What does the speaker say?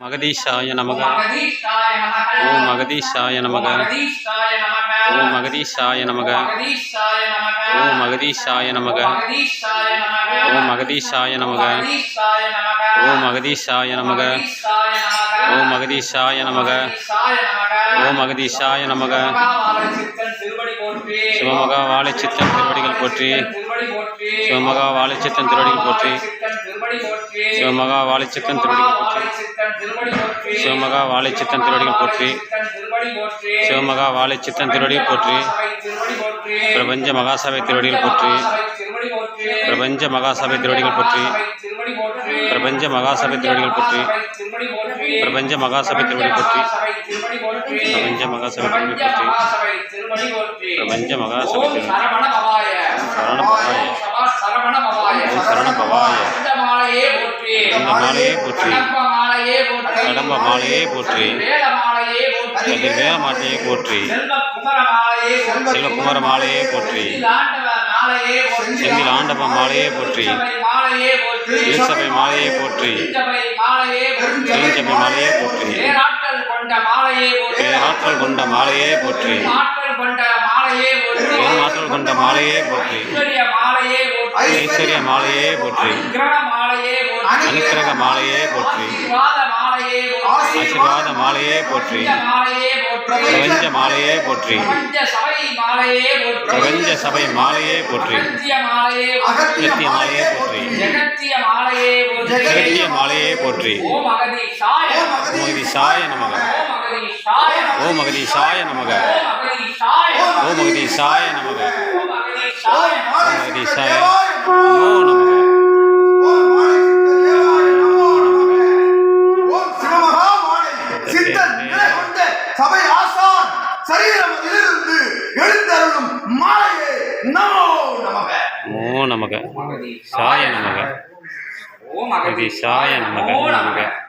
மகதீஷாய நமக ஓம் மகதீஷாய நமக ஓம் மகதீஷாய நமக ஓம் மகதீஷாய நமக ஓம் மகதீஷாய நமக ஓம் மகதீஷாய நமக ஓம் மகதீஷாய நமக ஓம் மகதீஷாய நமக சிவமகா வாழைச்சித்தன் திருவடிகள் போற்றி சிவமகா வாழைச்சித்தன் திருவடிகள் போற்றி சிவமகா வாழைச்சித்தன் திருவடிகள் போற்றி சிவமகா வாழைச்சித்தன் திருவடிகள் போற்றி. சிவமகா வாழைச்சித்தன் திருவடிகள் போற்றி. பிரபஞ்ச மகாசபை திருவடிகள் போற்றி. பிரபஞ்ச மகாசபை திருவடிகள் போற்றி. பிரபஞ்ச மகாசபை திருவடிகள் போற்றி. பிரபஞ்ச மகாசபை திருவடிகள் போற்றி. பிரபஞ்ச மகாசபை பிரபஞ்ச திருவடிகள் போற்றி. மகாசபை திருவடி சரவண பவாய சரவண பவாய. இந்த மாலையே போற்றி. கடம்ப மாலையே போற்றி கடம்ப மாலையே போற்றி. வேல மாலையே போற்றி கதிர்வேல மாட்டையை போற்றி செல்வ குமர மாலையே போற்றி செல்வகுமார மாலையே போற்றி ஆண்டவ மாலையே போற்றி செந்தில் ஆண்டவ மாலையே போற்றி சபை மாலையே போற்றி திருச்சபை மாலையே போற்றி பேராற்றல் கொண்ட மாலையே போற்றி பேராற்றல் கொண்ட மாலையே போற்றி ஐஸ்வர்ய மாலையே போற்றி அனுக்கிரக மாலையே போற்றி ஆசீர்வாத மாலையே போற்றி ஆசீர்வாத மாலையே போற்றி பிரபஞ்ச மாலையே போற்றி பிரபஞ்ச சபை மாலையே போற்றி பிரபஞ்ச சபை மாலையே போற்றி அகத்திய மாலையே அகத்திய மாலையே போற்றி ஜெகத்திய மாலையே போற்றி ஓம் மகதீஷாய நமக ஓம் மகதீஷாய நமக ஓம் மகதீஷாய நமக ஓம் ஓ மகதீஷாய நமோ நமக சபை ஆசான் சரீரம் இருந்து எழுந்தருளும் மாலையே நமோ நமக. நமோ நமக. சாய நமக. ஓம் மகதீஷாய நமக. நமக.